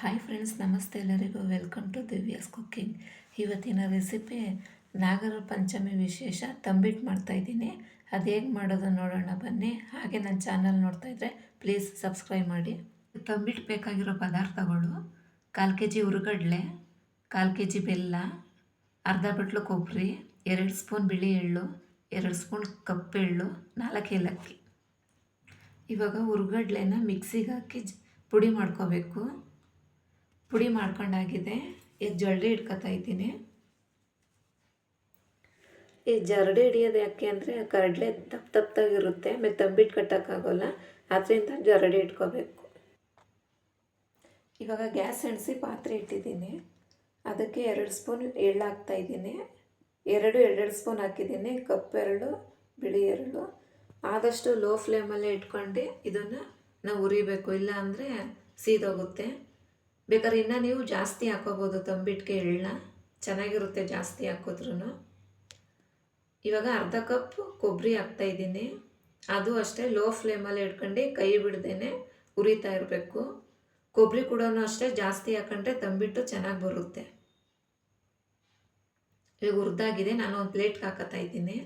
Hi friends ನಮಸ್ತೆ ಎಲ್ಲರಿಗೂ. Welcome to Divya's cooking ಇವತ್ತಿನ ರೆಸಿಪಿ ನಾಗರ ಪಂಚಮಿ ವಿಶೇಷ ತಂಬಿಟ್ಟು ಮಾಡ್ತಾಯಿದ್ದೀನಿ ಅದು ಹೇಗೆ ಮಾಡೋದು ನೋಡೋಣ ಬನ್ನಿ. ಹಾಗೆ ನನ್ನ ಚಾನಲ್ ನೋಡ್ತಾ ಇದ್ದರೆ ಪ್ಲೀಸ್ ಸಬ್ಸ್ಕ್ರೈಬ್ ಮಾಡಿ. ತಂಬಿಟ್ಟು ಬೇಕಾಗಿರೋ ಪದಾರ್ಥಗಳು, ಕಾಲು ಕೆ ಜಿ ಹುರುಗಡ್ಲೆ ಕಾಲು ಕೆ ಜಿ ಬೆಲ್ಲ, ಅರ್ಧ ಬಟ್ಲು ಕೊಬ್ಬರಿ, ಎರಡು ಸ್ಪೂನ್ ಬಿಳಿ ಎಳ್ಳು, ಎರಡು ಸ್ಪೂನ್ ಕಪ್ಪೆಳ್ಳು ನಾಲ್ಕು ಏಲಕ್ಕಿ. ಇವಾಗ ಹುರುಗಡ್ಲೆನ ಮಿಕ್ಸಿಗೆ ಹಾಕಿ ಪುಡಿ ಮಾಡ್ಕೋಬೇಕು. ಪುಡಿ ಮಾಡ್ಕೊಂಡಾಗಿದೆ. ಈಗ ಜರಡಿ ಇಟ್ಕೊತಾ ಇದ್ದೀನಿ. ಈ ಜರಡಿ ಹಿಡಿಯೋದು ಯಾಕೆ ಅಂದರೆ ಕಡಲೆ ತಪ್ಪು ತಪ್ಪಾಗಿರುತ್ತೆ ಆಮೇಲೆ ತಂಬಿಟ್ಟು ಕಟ್ಟೋಕ್ಕಾಗೋಲ್ಲ. ಅದರಿಂದ ಜರಡಿ ಇಟ್ಕೋಬೇಕು. ಇವಾಗ ಗ್ಯಾಸ್ ಎಣಿಸಿ ಪಾತ್ರೆ ಇಟ್ಟಿದ್ದೀನಿ. ಅದಕ್ಕೆ ಎರಡು ಸ್ಪೂನ್ ಎಳ್ಳು ಹಾಕ್ತಾ ಇದ್ದೀನಿ. ಎರಡು, ಎರಡೆರಡು ಸ್ಪೂನ್ ಹಾಕಿದ್ದೀನಿ. ಕಪ್ಪೆರಳು ಬಿಳಿ ಎರಡು. ಆದಷ್ಟು ಲೋ ಫ್ಲೇಮಲ್ಲೇ ಇಟ್ಕೊಂಡು ಇದನ್ನು ನಾವು ಉರಿಬೇಕು ಇಲ್ಲ ಅಂದರೆ ಸೀದೋಗುತ್ತೆ. ಬೇಕಾದ್ರೆ ಇನ್ನೂ ನೀವು ಜಾಸ್ತಿ ಹಾಕೋಬೋದು ತಂಬಿಟ್ಟಿಗೆ ಎಳ್ಳನ್ನ ಚೆನ್ನಾಗಿರುತ್ತೆ ಜಾಸ್ತಿ ಹಾಕಿದ್ರೂ ಇವಾಗ ಅರ್ಧ ಕಪ್ ಕೊಬ್ಬರಿ ಹಾಕ್ತಾಯಿದ್ದೀನಿ ಅದು ಅಷ್ಟೇ ಲೋ ಫ್ಲೇಮಲ್ಲಿ ಇಟ್ಕೊಂಡು ಕೈ ಬಿಡ್ದೇನೆ ಉರಿತಾ ಇರಬೇಕು. ಕೊಬ್ಬರಿ ಕೂಡ ಅಷ್ಟೇ ಜಾಸ್ತಿ ಹಾಕೊಂಡ್ರೆ ತಂಬಿಟ್ಟು ಚೆನ್ನಾಗಿ ಬರುತ್ತೆ. ಈಗ ಹುರಿದಾಗಿದೆ, ನಾನು ಒಂದು ಪ್ಲೇಟ್ಗೆ ಹಾಕತ್ತಾ ಇದ್ದೀನಿ.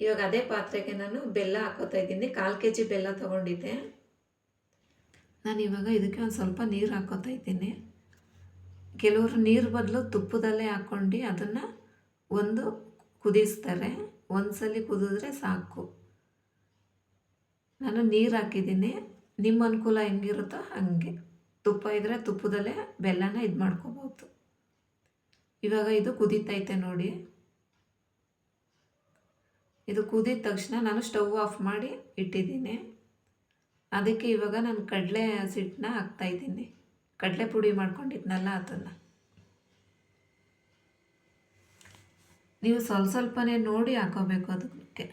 ಇವಾಗ ಅದೇ ಪಾತ್ರೆಗೆ ನಾನು ಬೆಲ್ಲ ಹಾಕೋತಾ ಇದ್ದೀನಿ. ಕಾಲು ಕೆ ಜಿ ಬೆಲ್ಲ ತೊಗೊಂಡಿದ್ದೆ. ನಾನು ಇವಾಗ ಇದಕ್ಕೆ ಒಂದು ಸ್ವಲ್ಪ ನೀರು ಹಾಕೋತಾ ಇದ್ದೀನಿ. ಕೆಲವರು ನೀರು ಬದಲು ತುಪ್ಪದಲ್ಲೇ ಹಾಕ್ಕೊಂಡು ಅದನ್ನು ಒಂದು ಕುದಿಸ್ತಾರೆ. ಒಂದು ಸಲ ಕುದಿದ್ರೆ ಸಾಕು. ನಾನು ನೀರು ಹಾಕಿದ್ದೀನಿ. ನಿಮ್ಮ ಅನುಕೂಲ ಹೆಂಗಿರುತ್ತೋ ಹಾಗೆ. ತುಪ್ಪ ಇದ್ದರೆ ತುಪ್ಪದಲ್ಲೇ ಬೆಲ್ಲನ ಇದು ಮಾಡ್ಕೋಬೋದು. ಇವಾಗ ಇದು ಕುದೀತೈತೆ ನೋಡಿ. ಇದು ಕುದಿದ ತಕ್ಷಣ ನಾನು ಸ್ಟವ್ ಆಫ್ ಮಾಡಿ ಇಟ್ಟಿದ್ದೀನಿ. ಅದಕ್ಕೆ ಇವಾಗ ನಾನು ಕಡಲೆ ಹಸಿಟ್ಟನ್ನ ಹಾಕ್ತಾಯಿದ್ದೀನಿ ಕಡಲೆ ಪುಡಿ ಮಾಡ್ಕೊಂಡಿದ್ನಲ್ಲ ಅದನ್ನು. ನೀವು ಸ್ವಲ್ಪ ಸ್ವಲ್ಪನೇ ನೋಡಿ ಹಾಕೋಬೇಕು ಅದಕ್ಕೆ.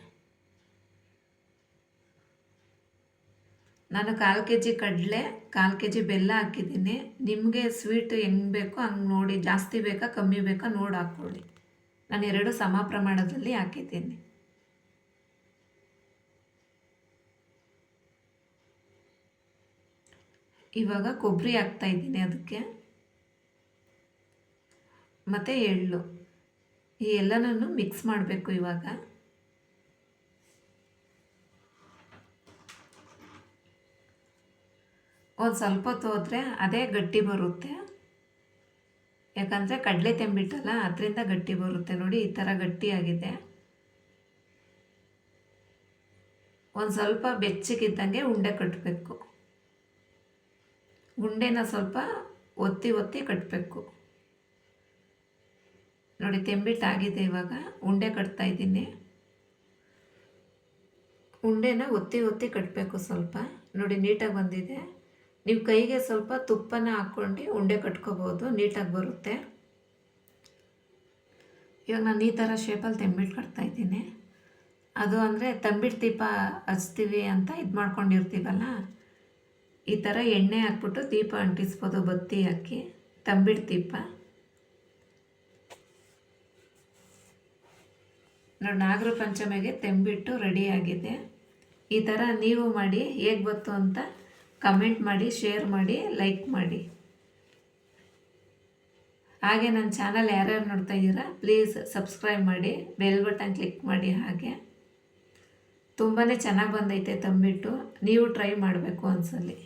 ನಾನು ಕಾಲು ಕೆ ಜಿ ಕಡಲೆ, ಕಾಲು ಕೆ ಜಿ ಬೆಲ್ಲ ಹಾಕಿದ್ದೀನಿ. ನಿಮಗೆ ಸ್ವೀಟ್ ಹೆಂಗೆ ಬೇಕೋ ಹಂಗೆ ನೋಡಿ, ಜಾಸ್ತಿ ಬೇಕಾ, ಕಮ್ಮಿ ಬೇಕಾ ನೋಡಿ ಹಾಕ್ಕೊಳ್ಳಿ. ನಾನು ಎರಡು ಸಮ ಪ್ರಮಾಣದಲ್ಲಿ ಹಾಕಿದ್ದೀನಿ. ಇವಾಗ ಕೊಬ್ಬರಿ ಹಾಕ್ತಾ ಇದ್ದೀನಿ ಅದಕ್ಕೆ. ಮತ್ತು ಎಳ್ಳು. ಈ ಎಲ್ಲನೂ ಮಿಕ್ಸ್ ಮಾಡಬೇಕು ಇವಾಗ. ಒಂದು ಸ್ವಲ್ಪ ಹೋದರೆ ಅದೇ ಗಟ್ಟಿ ಬರುತ್ತೆ. ಯಾಕಂದರೆ ಕಡಲೆ ತೆಂಬಿಟ್ಟಲ್ಲ, ಅದರಿಂದ ಗಟ್ಟಿ ಬರುತ್ತೆ ನೋಡಿ, ಈ ಥರ ಗಟ್ಟಿಯಾಗಿದೆ ಒಂದು ಸ್ವಲ್ಪ ಬೆಚ್ಚಗಿದ್ದಂಗೆ ಉಂಡೆ ಕಟ್ಟಬೇಕು ಉಂಡೆನ ಸ್ವಲ್ಪ ಒತ್ತಿ ಒತ್ತಿ ಕಟ್ಟಬೇಕು ನೋಡಿ ತೆಂಬಿಟ್ಟಾಗಿದೆ ಇವಾಗ. ಉಂಡೆ ಕಟ್ತಾ ಇದ್ದೀನಿ. ಉಂಡೆನ ಒತ್ತಿ ಒತ್ತಿ ಕಟ್ಟಬೇಕು ಸ್ವಲ್ಪ. ನೋಡಿ, ನೀಟಾಗಿ ಬಂದಿದೆ. ನೀವು ಕೈಗೆ ಸ್ವಲ್ಪ ತುಪ್ಪನ ಹಾಕ್ಕೊಂಡು ಉಂಡೆ ಕಟ್ಕೋಬೋದು. ನೀಟಾಗಿ ಬರುತ್ತೆ. ಇವಾಗ ನಾನು ಈ ಥರ ಶೇಪಲ್ಲಿ ತೆಂಬಿಟ್ಟು ಕಟ್ತಾ ಇದ್ದೀನಿ. ಅದು ಅಂದರೆ ತಂಬಿಟ್ಟು ದೀಪ ಹಚ್ತೀವಿ ಅಂತ ಇದು ಮಾಡ್ಕೊಂಡಿರ್ತೀವಲ್ಲ? ಈ ಥರ ಎಣ್ಣೆ ಹಾಕ್ಬಿಟ್ಟು ದೀಪ ಅಂಟಿಸ್ಬೋದು, ಬತ್ತಿ ಹಾಕಿ. ತಂಬಿಟ್ಟು ದೀಪ. ನೋಡಿ, ನಾಗರ ಪಂಚಮಿಗೆ ತೆಂಬಿಟ್ಟು ರೆಡಿಯಾಗಿದೆ ಈ ಥರ ನೀವು ಮಾಡಿ, ಹೇಗೆ ಬಂತು ಅಂತ ಕಮೆಂಟ್ ಮಾಡಿ ಶೇರ್ ಮಾಡಿ ಲೈಕ್ ಮಾಡಿ. ಹಾಗೆ ನನ್ನ ಚಾನಲ್ ಯಾರ್ಯಾರು ನೋಡ್ತಾ ಇದ್ದೀರಾ ಪ್ಲೀಸ್ ಸಬ್ಸ್ಕ್ರೈಬ್ ಮಾಡಿ ಬೆಲ್ ಬಟನ್ ಕ್ಲಿಕ್ ಮಾಡಿ ಹಾಗೆ. ತುಂಬಾ ಚೆನ್ನಾಗಿ ಬಂದೈತೆ ತಂಬಿಟ್ಟು. ನೀವು ಟ್ರೈ ಮಾಡಬೇಕು ಒಂದ್ಸಲಿ.